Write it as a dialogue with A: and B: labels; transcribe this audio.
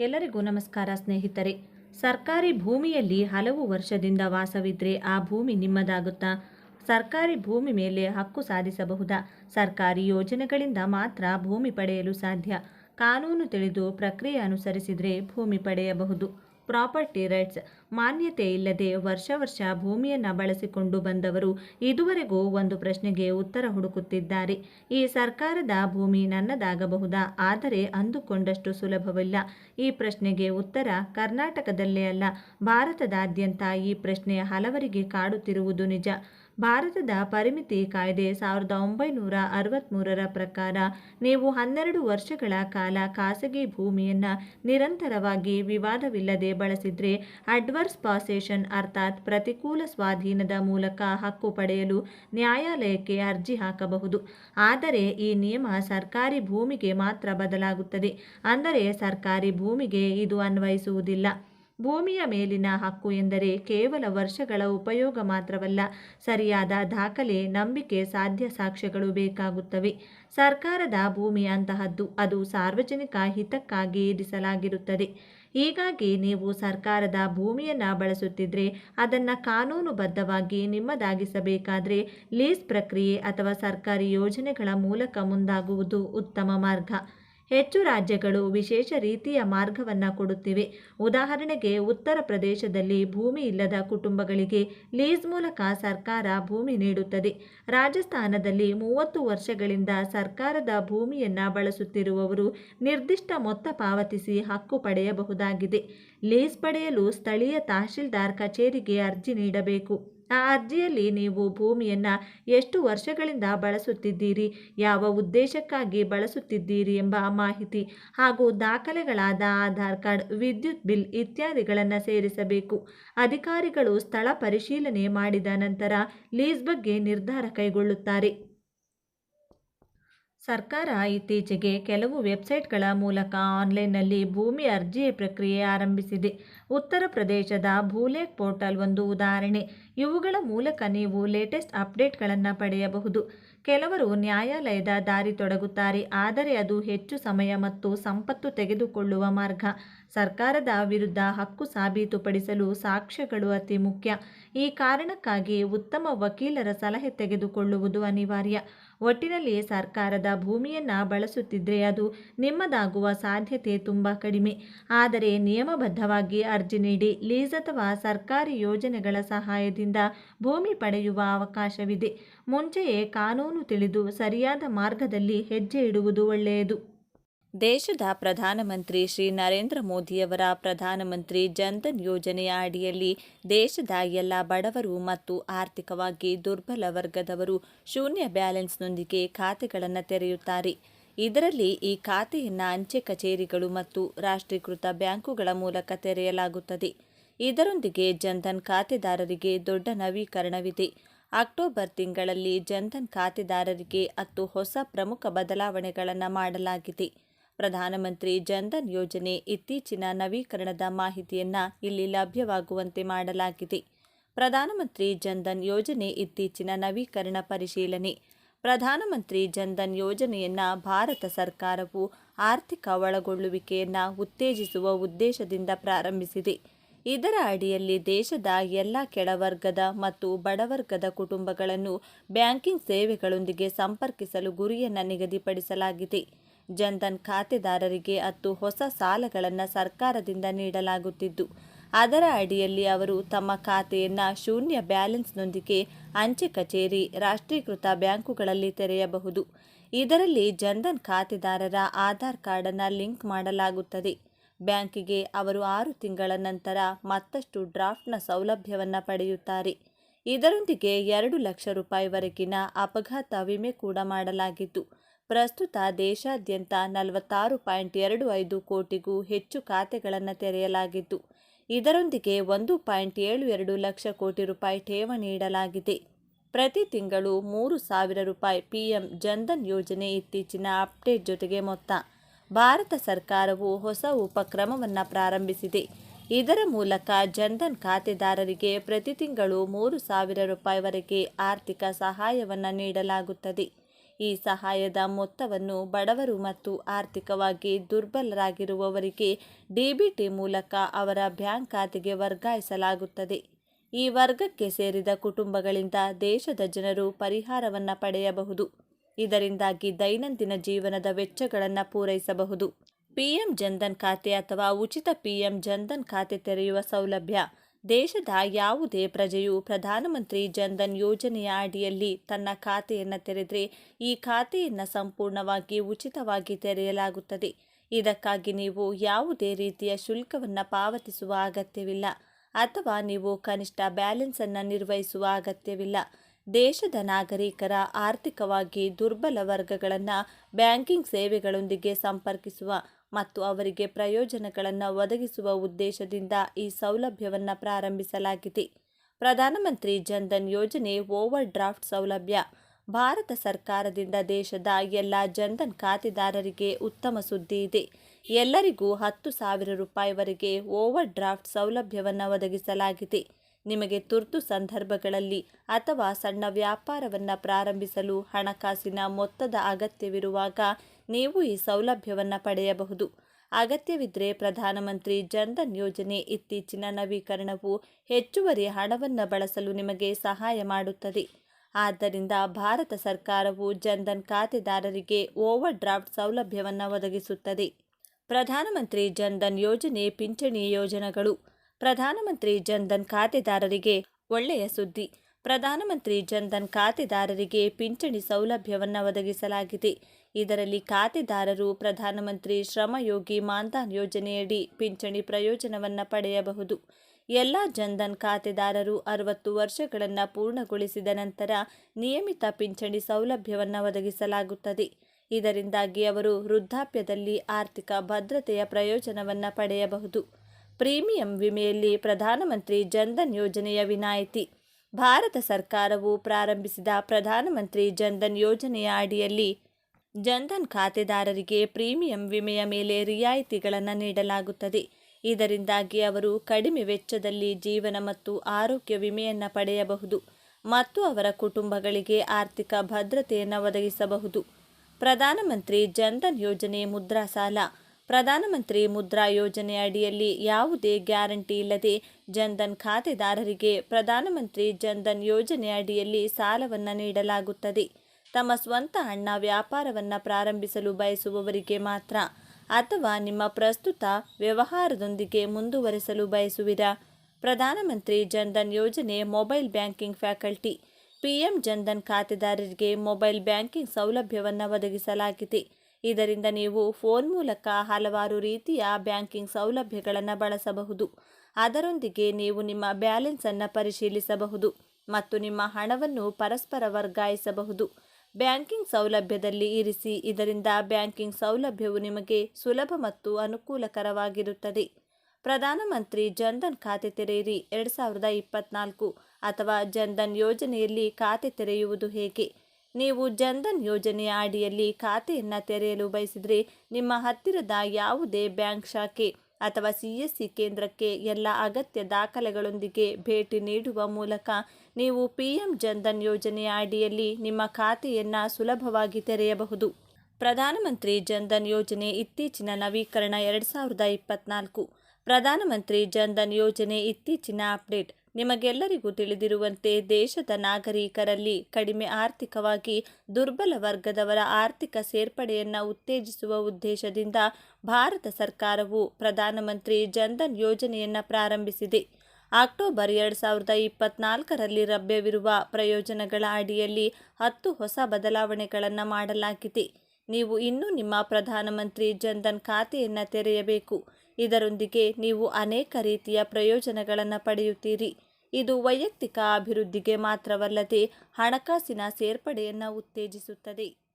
A: ಎಲ್ಲರಿಗೂ ನಮಸ್ಕಾರ ಸ್ನೇಹಿತರೆ. ಸರ್ಕಾರಿ ಭೂಮಿಯಲ್ಲಿ ಹಲವು ವರ್ಷದಿಂದ ವಾಸವಿದ್ರೆ ಆ ಭೂಮಿ ನಿಮ್ಮದಾಗುತ್ತಾ? ಸರ್ಕಾರಿ ಭೂಮಿ ಮೇಲೆ ಹಕ್ಕು ಸಾಧಿಸಬಹುದಾ? ಸರ್ಕಾರಿ ಯೋಜನೆಗಳಿಂದ ಮಾತ್ರ ಭೂಮಿ ಪಡೆಯಲು ಸಾಧ್ಯ? ಕಾನೂನು ತಿಳಿದು ಪ್ರಕ್ರಿಯೆ ಅನುಸರಿಸಿದರೆ ಭೂಮಿ ಪಡೆಯಬಹುದು. Property rights. ಮಾನ್ಯತೆ ಇಲ್ಲದೆ ವರ್ಷ ವರ್ಷ ಭೂಮಿಯನ್ನು ಬಳಸಿಕೊಂಡು ಬಂದವರು ಇದುವರೆಗೂ ಒಂದು ಪ್ರಶ್ನೆಗೆ ಉತ್ತರ ಹುಡುಕುತ್ತಿದ್ದಾರೆ. ಈ ಸರ್ಕಾರದ ಭೂಮಿ ನನ್ನದಾಗಬಹುದಾ? ಆದರೆ ಅಂದುಕೊಂಡಷ್ಟು ಸುಲಭವಿಲ್ಲ. ಈ ಪ್ರಶ್ನೆಗೆ ಉತ್ತರ ಕರ್ನಾಟಕದಲ್ಲೇ ಅಲ್ಲ, ಭಾರತದಾದ್ಯಂತ ಈ ಪ್ರಶ್ನೆ ಹಲವರಿಗೆ ಕಾಡುತ್ತಿರುವುದು ನಿಜ. ಭಾರತದ ಪರಿಮಿತಿ ಕಾಯ್ದೆ ಸಾವಿರದ ಒಂಬೈನೂರ ಅರವತ್ತ್ಮೂರರ ಪ್ರಕಾರ ನೀವು ಹನ್ನೆರಡು ವರ್ಷಗಳ ಕಾಲ ಖಾಸಗಿ ಭೂಮಿಯನ್ನು ನಿರಂತರವಾಗಿ ವಿವಾದವಿಲ್ಲದೆ ಬಳಸಿದರೆ ಅಡ್ವರ್ಸ್ ಪಾಸೇಷನ್ ಅರ್ಥಾತ್ ಪ್ರತಿಕೂಲ ಸ್ವಾಧೀನದ ಮೂಲಕ ಹಕ್ಕು ಪಡೆಯಲು ನ್ಯಾಯಾಲಯಕ್ಕೆ ಅರ್ಜಿ ಹಾಕಬಹುದು. ಆದರೆ ಈ ನಿಯಮ ಸರ್ಕಾರಿ ಭೂಮಿಗೆ ಮಾತ್ರ ಬದಲಾಗುತ್ತದೆ. ಅಂದರೆ ಸರ್ಕಾರಿ ಭೂಮಿಗೆ ಇದು ಅನ್ವಯಿಸುವುದಿಲ್ಲ. ಭೂಮಿಯ ಮೇಲಿನ ಹಕ್ಕು ಎಂದರೆ ಕೇವಲ ವರ್ಷಗಳ ಉಪಯೋಗ ಮಾತ್ರವಲ್ಲ, ಸರಿಯಾದ ದಾಖಲೆ, ನಂಬಿಕೆ, ಸಾಧ್ಯ ಸಾಕ್ಷ್ಯಗಳು ಬೇಕಾಗುತ್ತವೆ. ಸರ್ಕಾರದ ಭೂಮಿ ಅಂತಹದ್ದು, ಅದು ಸಾರ್ವಜನಿಕ ಹಿತಕ್ಕಾಗಿ ಇರಿಸಲಾಗಿರುತ್ತದೆ. ಹೀಗಾಗಿ ನೀವು ಸರ್ಕಾರದ ಭೂಮಿಯನ್ನು ಬಳಸುತ್ತಿದ್ದರೆ ಅದನ್ನು ಕಾನೂನುಬದ್ಧವಾಗಿ ನಿಮ್ಮದಾಗಿಸಬೇಕಾದರೆ ಲೀಸ್ ಪ್ರಕ್ರಿಯೆ ಅಥವಾ ಸರ್ಕಾರಿ ಯೋಜನೆಗಳ ಮೂಲಕ ಮುಂದಾಗುವುದು ಉತ್ತಮ ಮಾರ್ಗ. ಹೆಚ್ಚು ರಾಜ್ಯಗಳು ವಿಶೇಷ ರೀತಿಯ ಮಾರ್ಗವನ್ನು ಕೊಡುತ್ತಿವೆ. ಉದಾಹರಣೆಗೆ, ಉತ್ತರ ಪ್ರದೇಶದಲ್ಲಿ ಭೂಮಿ ಇಲ್ಲದ ಕುಟುಂಬಗಳಿಗೆ ಲೀಸ್ ಮೂಲಕ ಸರ್ಕಾರ ಭೂಮಿ ನೀಡುತ್ತದೆ. ರಾಜಸ್ಥಾನದಲ್ಲಿ ಮೂವತ್ತು ವರ್ಷಗಳಿಂದ ಸರ್ಕಾರದ ಭೂಮಿಯನ್ನು ಬಳಸುತ್ತಿರುವವರು ನಿರ್ದಿಷ್ಟ ಮೊತ್ತ ಪಾವತಿಸಿ ಹಕ್ಕು ಪಡೆಯಬಹುದಾಗಿದೆ. ಲೀಸ್ ಪಡೆಯಲು ಸ್ಥಳೀಯ ತಹಶೀಲ್ದಾರ್ ಕಚೇರಿಗೆ ಅರ್ಜಿ ನೀಡಬೇಕು. ಆ ಅರ್ಜಿಯಲ್ಲಿ ನೀವು ಭೂಮಿಯನ್ನು ಎಷ್ಟು ವರ್ಷಗಳಿಂದ ಬಳಸುತ್ತಿದ್ದೀರಿ? ಯಾವ ಉದ್ದೇಶಕ್ಕಾಗಿ ಬಳಸುತ್ತಿದ್ದೀರಿ ಎಂಬ ಮಾಹಿತಿ ಹಾಗೂ ದಾಖಲೆಗಳಾದ ಆಧಾರ್ ಕಾರ್ಡ್, ವಿದ್ಯುತ್ ಬಿಲ್ ಇತ್ಯಾದಿಗಳನ್ನು ಸೇರಿಸಬೇಕು. ಅಧಿಕಾರಿಗಳು ಸ್ಥಳ ಪರಿಶೀಲನೆ ಮಾಡಿದ ನಂತರ ಲೀಸ್ ಬಗ್ಗೆ ನಿರ್ಧಾರ ಕೈಗೊಳ್ಳುತ್ತಾರೆ. ಸರ್ಕಾರ ಇತ್ತೀಚೆಗೆ ಕೆಲವು ವೆಬ್ಸೈಟ್ಗಳ ಮೂಲಕ ಆನ್ಲೈನ್ನಲ್ಲಿ ಭೂಮಿ ಅರ್ಜಿ ಪ್ರಕ್ರಿಯೆ ಆರಂಭಿಸಿದೆ. ಉತ್ತರ ಪ್ರದೇಶದ ಭೂಲೇಖ್ ಪೋರ್ಟಲ್ ಒಂದು ಉದಾಹರಣೆ. ಇವುಗಳ ಮೂಲಕ ನೀವು ಲೇಟೆಸ್ಟ್ ಅಪ್ಡೇಟ್ಗಳನ್ನು ಪಡೆಯಬಹುದು. ಕೆಲವರು ನ್ಯಾಯಾಲಯದ ದಾರಿ ತೊಡಗುತ್ತಾರೆ, ಆದರೆ ಅದು ಹೆಚ್ಚು ಸಮಯ ಮತ್ತು ಸಂಪತ್ತು ತೆಗೆದುಕೊಳ್ಳುವ ಮಾರ್ಗ. ಸರ್ಕಾರದ ವಿರುದ್ಧ ಹಕ್ಕು ಸಾಬೀತುಪಡಿಸಲು ಸಾಕ್ಷ್ಯಗಳು ಅತಿ ಮುಖ್ಯ. ಈ ಕಾರಣಕ್ಕಾಗಿ ಉತ್ತಮ ವಕೀಲರ ಸಲಹೆ ತೆಗೆದುಕೊಳ್ಳುವುದು ಅನಿವಾರ್ಯ. ಒಟ್ಟಿನಲ್ಲಿ ಸರ್ಕಾರದ ಭೂಮಿಯನ್ನು ಬಳಸುತ್ತಿದ್ದರೆ ಅದು ನಿಮ್ಮದಾಗುವ ಸಾಧ್ಯತೆ ತುಂಬ ಕಡಿಮೆ. ಆದರೆ ನಿಯಮಬದ್ಧವಾಗಿ ಅರ್ಜಿ ನೀಡಿ, ಲೀಸ್ ಅಥವಾ ಸರ್ಕಾರಿ ಯೋಜನೆಗಳ ಸಹಾಯದಿಂದ ಭೂಮಿ ಪಡೆಯುವ ಅವಕಾಶವಿದೆ. ಮುಂಚೆಯೇ ಕಾನೂನು ತಿಳಿದು ಸರಿಯಾದ ಮಾರ್ಗದಲ್ಲಿ ಹೆಜ್ಜೆ ಇಡುವುದು ಒಳ್ಳೆಯದು. ದೇಶದ ಪ್ರಧಾನಮಂತ್ರಿ ಶ್ರೀ ನರೇಂದ್ರ ಮೋದಿಯವರ ಪ್ರಧಾನಮಂತ್ರಿ ಜನ್ಧನ್ ಯೋಜನೆಯ ಅಡಿಯಲ್ಲಿ ದೇಶದ ಎಲ್ಲ ಬಡವರು ಮತ್ತು ಆರ್ಥಿಕವಾಗಿ ದುರ್ಬಲ ವರ್ಗದವರು ಶೂನ್ಯ ಬ್ಯಾಲೆನ್ಸ್ನೊಂದಿಗೆ ಖಾತೆಗಳನ್ನು ತೆರೆಯುತ್ತಾರೆ. ಇದರಲ್ಲಿ ಈ ಖಾತೆಯನ್ನು ಅಂಚೆ ಕಚೇರಿಗಳು ಮತ್ತು ರಾಷ್ಟ್ರೀಕೃತ ಬ್ಯಾಂಕುಗಳ ಮೂಲಕ ತೆರೆಯಲಾಗುತ್ತದೆ. ಇದರೊಂದಿಗೆ ಜನ್ಧನ್ ಖಾತೆದಾರರಿಗೆ ದೊಡ್ಡ ನವೀಕರಣವಿದೆ. ಅಕ್ಟೋಬರ್ ತಿಂಗಳಲ್ಲಿ ಜನ್ಧನ್ ಖಾತೆದಾರರಿಗೆ ಹತ್ತು ಹೊಸ ಪ್ರಮುಖ ಬದಲಾವಣೆಗಳನ್ನು ಮಾಡಲಾಗಿದೆ. ಪ್ರಧಾನಮಂತ್ರಿ ಜನ್ಧನ್ ಯೋಜನೆ ಇತ್ತೀಚಿನ ನವೀಕರಣದ ಮಾಹಿತಿಯನ್ನು ಇಲ್ಲಿ ಲಭ್ಯವಾಗುವಂತೆ ಮಾಡಲಾಗಿದೆ. ಪ್ರಧಾನಮಂತ್ರಿ ಜನ್ಧನ್ ಯೋಜನೆ ಇತ್ತೀಚಿನ ನವೀಕರಣ ಪರಿಶೀಲನೆ. ಪ್ರಧಾನಮಂತ್ರಿ ಜನ್ಧನ್ ಯೋಜನೆಯನ್ನು ಭಾರತ ಸರ್ಕಾರವು ಆರ್ಥಿಕ ಒಳಗೊಳ್ಳುವಿಕೆಯನ್ನು ಉತ್ತೇಜಿಸುವ ಉದ್ದೇಶದಿಂದ ಪ್ರಾರಂಭಿಸಿದೆ. ಇದರ ಅಡಿಯಲ್ಲಿ ದೇಶದ ಎಲ್ಲ ಕೆಳವರ್ಗದ ಮತ್ತು ಬಡವರ್ಗದ ಕುಟುಂಬಗಳನ್ನು ಬ್ಯಾಂಕಿಂಗ್ ಸೇವೆಗಳೊಂದಿಗೆ ಸಂಪರ್ಕಿಸಲು ಗುರಿಯನ್ನು ನಿಗದಿಪಡಿಸಲಾಗಿದೆ. ಜನ್ಧನ್ ಖಾತೆದಾರರಿಗೆ ಹತ್ತು ಹೊಸ ಸಾಲಗಳನ್ನು ಸರ್ಕಾರದಿಂದ ನೀಡಲಾಗುತ್ತಿದ್ದು, ಅದರ ಅಡಿಯಲ್ಲಿ ಅವರು ತಮ್ಮ ಖಾತೆಯನ್ನು ಶೂನ್ಯ ಬ್ಯಾಲೆನ್ಸ್ನೊಂದಿಗೆ ಅಂಚೆ ಕಚೇರಿ, ರಾಷ್ಟ್ರೀಕೃತ ಬ್ಯಾಂಕುಗಳಲ್ಲಿ ತೆರೆಯಬಹುದು. ಇದರಲ್ಲಿ ಜನ್ಧನ್ ಖಾತೆದಾರರ ಆಧಾರ್ ಕಾರ್ಡನ್ನು ಲಿಂಕ್ ಮಾಡಲಾಗುತ್ತದೆ. ಬ್ಯಾಂಕಿಗೆ ಅವರು ಆರು ತಿಂಗಳ ನಂತರ ಮತ್ತಷ್ಟು ಡ್ರಾಫ್ಟ್ನ ಸೌಲಭ್ಯವನ್ನು ಪಡೆಯುತ್ತಾರೆ. ಇದರೊಂದಿಗೆ ಎರಡು ಲಕ್ಷ ರೂಪಾಯಿವರೆಗಿನ ಅಪಘಾತ ವಿಮೆ ಕೂಡ ಮಾಡಲಾಗಿತ್ತು. ಪ್ರಸ್ತುತ ದೇಶಾದ್ಯಂತ ನಲವತ್ತಾರು ಪಾಯಿಂಟ್ ಎರಡು ಐದು ಕೋಟಿಗೂ ಹೆಚ್ಚು ಖಾತೆಗಳನ್ನು ತೆರೆಯಲಾಗಿತ್ತು. ಇದರೊಂದಿಗೆ ಒಂದು ಪಾಯಿಂಟ್ ಏಳು ಎರಡು ಲಕ್ಷ ಕೋಟಿ ರೂಪಾಯಿ ಠೇವಣಿ ಇಡಲಾಗಿದೆ. ಪ್ರತಿ ತಿಂಗಳು ಮೂರು ಸಾವಿರ ರೂಪಾಯಿ ಪಿಎಂ ಜನ್ಧನ್ ಯೋಜನೆ ಇತ್ತೀಚಿನ ಅಪ್ಡೇಟ್ ಜೊತೆಗೆ ಮೊತ್ತ. ಭಾರತ ಸರ್ಕಾರವು ಹೊಸ ಉಪಕ್ರಮವನ್ನು ಪ್ರಾರಂಭಿಸಿದೆ. ಇದರ ಮೂಲಕ ಜನ್ಧನ್ ಖಾತೆದಾರರಿಗೆ ಪ್ರತಿ ತಿಂಗಳು ಮೂರು ಸಾವಿರ ರೂಪಾಯಿವರೆಗೆ ಆರ್ಥಿಕ ಸಹಾಯವನ್ನು ನೀಡಲಾಗುತ್ತದೆ. ಈ ಸಹಾಯದ ಮೊತ್ತವನ್ನು ಬಡವರು ಮತ್ತು ಆರ್ಥಿಕವಾಗಿ ದುರ್ಬಲರಾಗಿರುವವರಿಗೆ ಡಿಬಿಟಿ ಮೂಲಕ ಅವರ ಬ್ಯಾಂಕ್ ಖಾತೆಗೆ ವರ್ಗಾಯಿಸಲಾಗುತ್ತದೆ. ಈ ವರ್ಗಕ್ಕೆ ಸೇರಿದ ಕುಟುಂಬಗಳಿಂದ ದೇಶದ ಜನರು ಪರಿಹಾರವನ್ನು ಪಡೆಯಬಹುದು. ಇದರಿಂದಾಗಿ ದೈನಂದಿನ ಜೀವನದ ವೆಚ್ಚಗಳನ್ನು ಪೂರೈಸಬಹುದು. ಪಿಎಂ ಜನ್ಧನ್ ಖಾತೆ ಅಥವಾ ಉಚಿತ ಪಿಎಂ ಜನ್ಧನ್ ಖಾತೆ ತೆರೆಯುವ ಸೌಲಭ್ಯ. ದೇಶದ ಯಾವುದೇ ಪ್ರಜೆಯು ಪ್ರಧಾನಮಂತ್ರಿ ಜನ್ಧನ್ ಯೋಜನೆಯ ಅಡಿಯಲ್ಲಿ ತನ್ನ ಖಾತೆಯನ್ನು ತೆರೆದರೆ ಈ ಖಾತೆಯನ್ನು ಸಂಪೂರ್ಣವಾಗಿ ಉಚಿತವಾಗಿ ತೆರೆಯಲಾಗುತ್ತದೆ. ಇದಕ್ಕಾಗಿ ನೀವು ಯಾವುದೇ ರೀತಿಯ ಶುಲ್ಕವನ್ನು ಪಾವತಿಸುವ ಅಗತ್ಯವಿಲ್ಲ. ಅಥವಾ ನೀವು ಕನಿಷ್ಠ ಬ್ಯಾಲೆನ್ಸನ್ನು ನಿರ್ವಹಿಸುವ ಅಗತ್ಯವಿಲ್ಲ. ದೇಶದ ನಾಗರಿಕರ ಆರ್ಥಿಕವಾಗಿ ದುರ್ಬಲ ವರ್ಗಗಳನ್ನು ಬ್ಯಾಂಕಿಂಗ್ ಸೇವೆಗಳೊಂದಿಗೆ ಸಂಪರ್ಕಿಸುವ ಮತ್ತು ಅವರಿಗೆ ಪ್ರಯೋಜನಗಳನ್ನು ಒದಗಿಸುವ ಉದ್ದೇಶದಿಂದ ಈ ಸೌಲಭ್ಯವನ್ನು ಪ್ರಾರಂಭಿಸಲಾಗಿದೆ. ಪ್ರಧಾನಮಂತ್ರಿ ಜನ್ಧನ್ ಯೋಜನೆ ಓವರ್ ಡ್ರಾಫ್ಟ್ ಸೌಲಭ್ಯ. ಭಾರತ ಸರ್ಕಾರದಿಂದ ದೇಶದ ಎಲ್ಲ ಜನ್ಧನ್ ಖಾತೆದಾರರಿಗೆ ಉತ್ತಮ ಸುದ್ದಿ ಇದೆ. ಎಲ್ಲರಿಗೂ ಹತ್ತು ಸಾವಿರ ರೂಪಾಯಿವರೆಗೆ ಓವರ್ ಡ್ರಾಫ್ಟ್ ಸೌಲಭ್ಯವನ್ನು ಒದಗಿಸಲಾಗಿದೆ. ನಿಮಗೆ ತುರ್ತು ಸಂದರ್ಭಗಳಲ್ಲಿ ಅಥವಾ ಸಣ್ಣ ವ್ಯಾಪಾರವನ್ನು ಪ್ರಾರಂಭಿಸಲು ಹಣಕಾಸಿನ ಮೊತ್ತದ ಅಗತ್ಯವಿರುವಾಗ ನೀವು ಈ ಸೌಲಭ್ಯವನ್ನು ಪಡೆಯಬಹುದು. ಅಗತ್ಯವಿದ್ದರೆ ಪ್ರಧಾನಮಂತ್ರಿ ಜನ್ಧನ್ ಯೋಜನೆ ಇತ್ತೀಚಿನ ನವೀಕರಣವು ಹೆಚ್ಚುವರಿ ಹಣವನ್ನು ಬಳಸಲು ನಿಮಗೆ ಸಹಾಯ ಮಾಡುತ್ತದೆ. ಆದ್ದರಿಂದ ಭಾರತ ಸರ್ಕಾರವು ಜನ್ಧನ್ ಖಾತೆದಾರರಿಗೆ ಓವರ್ ಡ್ರಾಫ್ಟ್ ಸೌಲಭ್ಯವನ್ನು ಒದಗಿಸುತ್ತದೆ. ಪ್ರಧಾನಮಂತ್ರಿ ಜನ್ಧನ್ ಯೋಜನೆ ಪಿಂಚಣಿ ಯೋಜನೆಗಳು ಪ್ರಧಾನಮಂತ್ರಿ ಜನ್ಧನ್ ಖಾತೆದಾರರಿಗೆ ಒಳ್ಳೆಯ ಸುದ್ದಿ. ಪ್ರಧಾನಮಂತ್ರಿ ಜನ್ಧನ್ ಖಾತೆದಾರರಿಗೆ ಪಿಂಚಣಿ ಸೌಲಭ್ಯವನ್ನು ಒದಗಿಸಲಾಗಿದೆ. ಇದರಲ್ಲಿ ಖಾತೆದಾರರು ಪ್ರಧಾನಮಂತ್ರಿ ಶ್ರಮಯೋಗಿ ಮಾನ್ಧನ್ ಯೋಜನೆಯಡಿ ಪಿಂಚಣಿ ಪ್ರಯೋಜನವನ್ನು ಪಡೆಯಬಹುದು. ಎಲ್ಲ ಜನ್ಧನ್ ಖಾತೆದಾರರು ಅರವತ್ತು ವರ್ಷಗಳನ್ನು ಪೂರ್ಣಗೊಳಿಸಿದ ನಂತರ ನಿಯಮಿತ ಪಿಂಚಣಿ ಸೌಲಭ್ಯವನ್ನು ಒದಗಿಸಲಾಗುತ್ತದೆ. ಇದರಿಂದಾಗಿ ಅವರು ವೃದ್ಧಾಪ್ಯದಲ್ಲಿ ಆರ್ಥಿಕ ಭದ್ರತೆಯ ಪ್ರಯೋಜನವನ್ನು ಪಡೆಯಬಹುದು. ಪ್ರೀಮಿಯಂ ವಿಮೆಯಲ್ಲಿ ಪ್ರಧಾನಮಂತ್ರಿ ಜನ್ಧನ್ ಯೋಜನೆಯ ವಿನಾಯಿತಿ. ಭಾರತ ಸರ್ಕಾರವು ಪ್ರಾರಂಭಿಸಿದ ಪ್ರಧಾನಮಂತ್ರಿ ಜನ್ಧನ್ ಯೋಜನೆಯ ಅಡಿಯಲ್ಲಿ ಜನ್ಧನ್ ಖಾತೆದಾರರಿಗೆ ಪ್ರೀಮಿಯಂ ವಿಮೆಯ ಮೇಲೆ ರಿಯಾಯಿತಿಗಳನ್ನು ನೀಡಲಾಗುತ್ತದೆ. ಇದರಿಂದಾಗಿ ಅವರು ಕಡಿಮೆ ವೆಚ್ಚದಲ್ಲಿ ಜೀವನ ಮತ್ತು ಆರೋಗ್ಯ ವಿಮೆಯನ್ನು ಪಡೆಯಬಹುದು ಮತ್ತು ಅವರ ಕುಟುಂಬಗಳಿಗೆ ಆರ್ಥಿಕ ಭದ್ರತೆಯನ್ನು ಒದಗಿಸಬಹುದು. ಪ್ರಧಾನಮಂತ್ರಿ ಜನ್ಧನ್ ಯೋಜನೆ ಮುದ್ರಾ ಸಾಲ ಪ್ರಧಾನಮಂತ್ರಿ ಮುದ್ರಾ ಯೋಜನೆ ಅಡಿಯಲ್ಲಿ ಯಾವುದೇ ಗ್ಯಾರಂಟಿ ಇಲ್ಲದೆ ಜನ್ಧನ್ ಖಾತೆದಾರರಿಗೆ ಪ್ರಧಾನಮಂತ್ರಿ ಜನ್ಧನ್ ಯೋಜನೆ ಅಡಿಯಲ್ಲಿ ಸಾಲವನ್ನು ನೀಡಲಾಗುತ್ತದೆ. ತಮ್ಮ ಸ್ವಂತ ಹಣ ವ್ಯಾಪಾರವನ್ನು ಪ್ರಾರಂಭಿಸಲು ಬಯಸುವವರಿಗೆ ಮಾತ್ರ ಅಥವಾ ನಿಮ್ಮ ಪ್ರಸ್ತುತ ವ್ಯವಹಾರದೊಂದಿಗೆ ಮುಂದುವರೆಸಲು ಬಯಸುವಿರಾ? ಪ್ರಧಾನಮಂತ್ರಿ ಜನ್ಧನ್ ಯೋಜನೆ mobile banking faculty, PM Jan Dhan ಖಾತೆದಾರರಿಗೆ ಮೊಬೈಲ್ ಬ್ಯಾಂಕಿಂಗ್ ಸೌಲಭ್ಯವನ್ನು ಒದಗಿಸಲಾಗಿದೆ. ಇದರಿಂದ ನೀವು ಫೋನ್ ಮೂಲಕ ಹಲವಾರು ರೀತಿಯ ಬ್ಯಾಂಕಿಂಗ್ ಸೌಲಭ್ಯಗಳನ್ನು ಬಳಸಬಹುದು. ಅದರೊಂದಿಗೆ ನೀವು ನಿಮ್ಮ ಬ್ಯಾಲೆನ್ಸನ್ನು ಪರಿಶೀಲಿಸಬಹುದು ಮತ್ತು ನಿಮ್ಮ ಹಣವನ್ನು ಪರಸ್ಪರ ವರ್ಗಾಯಿಸಬಹುದು. ಬ್ಯಾಂಕಿಂಗ್ ಸೌಲಭ್ಯದಲ್ಲಿ ಇರಿಸಿ, ಇದರಿಂದ ಬ್ಯಾಂಕಿಂಗ್ ಸೌಲಭ್ಯವು ನಿಮಗೆ ಸುಲಭ ಮತ್ತು ಅನುಕೂಲಕರವಾಗಿರುತ್ತದೆ. ಪ್ರಧಾನಮಂತ್ರಿ ಜನ್ಧನ್ ಖಾತೆ ತೆರೆಯಿರಿ, ಎರಡು ಸಾವಿರದ ಇಪ್ಪತ್ನಾಲ್ಕು ಅಥವಾ ಜನ್ಧನ್ ಯೋಜನೆಯಲ್ಲಿ ಖಾತೆ ತೆರೆಯುವುದು ಹೇಗೆ? ನೀವು ಜನ್ಧನ್ ಯೋಜನೆಯ ಅಡಿಯಲ್ಲಿ ಖಾತೆಯನ್ನು ತೆರೆಯಲು ಬಯಸಿದರೆ ನಿಮ್ಮ ಹತ್ತಿರದ ಯಾವುದೇ ಬ್ಯಾಂಕ್ ಶಾಖೆ ಅಥವಾ ಸಿ ಎಸ್ ಸಿ ಕೇಂದ್ರಕ್ಕೆ ಎಲ್ಲ ಅಗತ್ಯ ದಾಖಲೆಗಳೊಂದಿಗೆ ಭೇಟಿ ನೀಡುವ ಮೂಲಕ ನೀವು ಪಿ ಎಂ ಜನ್ಧನ್ ಯೋಜನೆಯ ಅಡಿಯಲ್ಲಿ ನಿಮ್ಮ ಖಾತೆಯನ್ನು ಸುಲಭವಾಗಿ ತೆರೆಯಬಹುದು. ಪ್ರಧಾನಮಂತ್ರಿ ಜನ್ಧನ್ ಯೋಜನೆ ಇತ್ತೀಚಿನ ನವೀಕರಣ ಎರಡು ಸಾವಿರದ ಇಪ್ಪತ್ನಾಲ್ಕು. ಪ್ರಧಾನಮಂತ್ರಿ ಜನ್ಧನ್ ಯೋಜನೆ ಇತ್ತೀಚಿನ ಅಪ್ಡೇಟ್. ನಿಮಗೆಲ್ಲರಿಗೂ ತಿಳಿದಿರುವಂತೆ ದೇಶದ ನಾಗರಿಕರಲ್ಲಿ ಕಡಿಮೆ ಆರ್ಥಿಕವಾಗಿ ದುರ್ಬಲ ವರ್ಗದವರ ಆರ್ಥಿಕ ಸೇರ್ಪಡೆಯನ್ನು ಉತ್ತೇಜಿಸುವ ಉದ್ದೇಶದಿಂದ ಭಾರತ ಸರ್ಕಾರವು ಪ್ರಧಾನಮಂತ್ರಿ ಜನ್ಧನ್ ಯೋಜನೆಯನ್ನು ಪ್ರಾರಂಭಿಸಿದೆ. ಅಕ್ಟೋಬರ್ ಎರಡು ಸಾವಿರದ ಇಪ್ಪತ್ನಾಲ್ಕರಲ್ಲಿ ಲಭ್ಯವಿರುವ ಪ್ರಯೋಜನಗಳ ಅಡಿಯಲ್ಲಿ ಹತ್ತು ಹೊಸ ಬದಲಾವಣೆಗಳನ್ನು ಮಾಡಲಾಗಿದೆ. ನೀವು ಇನ್ನೂ ನಿಮ್ಮ ಪ್ರಧಾನಮಂತ್ರಿ ಜನ್ಧನ್ ಖಾತೆಯನ್ನು ತೆರೆಯಬೇಕು. ಇದರೊಂದಿಗೆ ನೀವು ಅನೇಕ ರೀತಿಯ ಪ್ರಯೋಜನಗಳನ್ನು ಪಡೆಯುತ್ತೀರಿ. ಇದು ವೈಯಕ್ತಿಕ ಅಭಿವೃದ್ಧಿಗೆ ಮಾತ್ರವಲ್ಲದೆ ಹಣಕಾಸಿನ ಸೇರ್ಪಡೆಯನ್ನು ಉತ್ತೇಜಿಸುತ್ತದೆ.